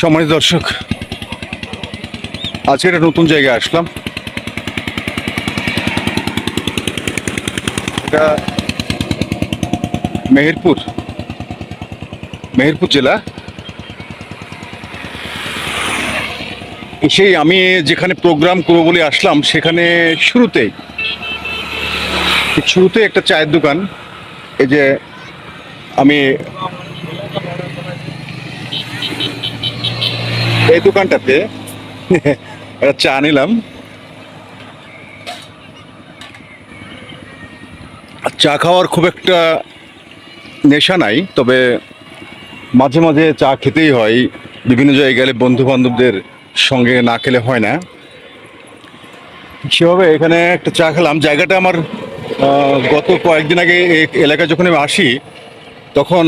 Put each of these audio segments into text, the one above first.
সম্মানিত দর্শক, আজকে একটা নতুন জায়গায় আসলাম। এটা মেহেরপুর মেহেরপুর জেলা। সেই আমি যেখানে প্রোগ্রাম করব বলে আসলাম, সেখানে শুরুতেই শুরুতে একটা চায়ের দোকান। এই যে আমি এই দোকানটাতে একটা চা নিলাম। চা খাওয়ার খুব একটা নেশা নাই, তবে মাঝে মাঝে চা খেতেই হয়। বিভিন্ন জায়গায় গেলে বন্ধু বান্ধবদের সঙ্গে না খেলে হয় না। সেভাবে এখানে একটা চা খেলাম। জায়গাটা আমার গত কয়েকদিন আগে এলাকায় যখন আমি আসি, তখন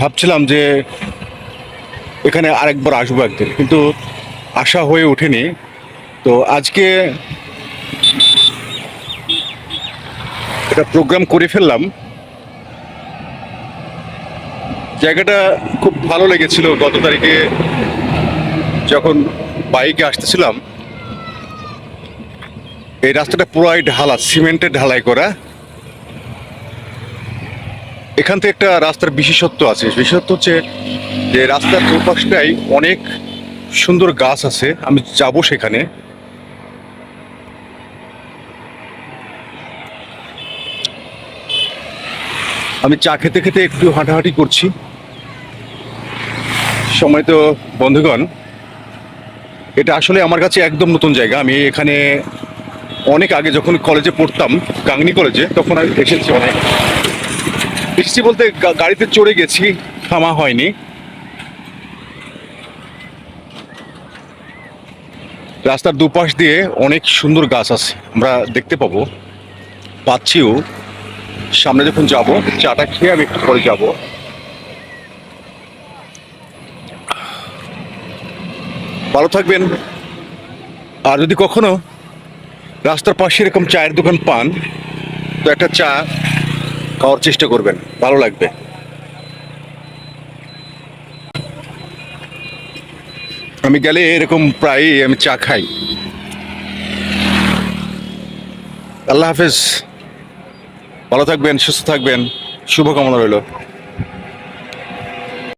ভাবছিলাম যে এখানে আরেকবার আসব একদিন, কিন্তু আশা হয়ে ওঠেনি। তো আজকে একটা প্রোগ্রাম করে ফেললাম। জায়গাটা খুব ভালো লেগেছিল গত তারিখে যখন বাইকে আসতেছিলাম। এই রাস্তাটা পুরাই ঢালা, সিমেন্টের ঢালাই করা। এখান থেকে একটা রাস্তার বিশেষত্ব আছে, বিশেষত্ব হচ্ছে যে রাস্তার দুপাশটাই অনেক সুন্দর গাছ আছে, আমি যাব সেখানে। আমি চা খেতে খেতে একটু হাঁটাহাঁটি করছি। সময় তো, বন্ধুগণ, এটা আসলে আমার কাছে একদম নতুন জায়গা। আমি এখানে অনেক আগে যখন কলেজে পড়তাম, গাংনি কলেজে, তখন আমি এসেছি অনেক। এসেছি বলতে গাড়িতে চড়ে গেছি, থামা হয়নি। রাস্তার দুপাশ দিয়ে অনেক সুন্দর গাছ আছে। আমরা দেখতে পাবো। পাচ্ছিও। সামনে যখন যাব, চাটা খেয়ে আমি একটু পরে যাব। ভালো থাকবেন। আর যদি কখনো রাস্তার পাশে এরকম চায়ের দোকান পান, তো একটা চা খাওয়ার চেষ্টা করবেন। ভালো লাগবে। আমি গেলে এরকম প্রায়ই আমি চা খাই। আল্লাহ হাফেজ। ভালো থাকবেন, সুস্থ থাকবেন। শুভকামনা রইল।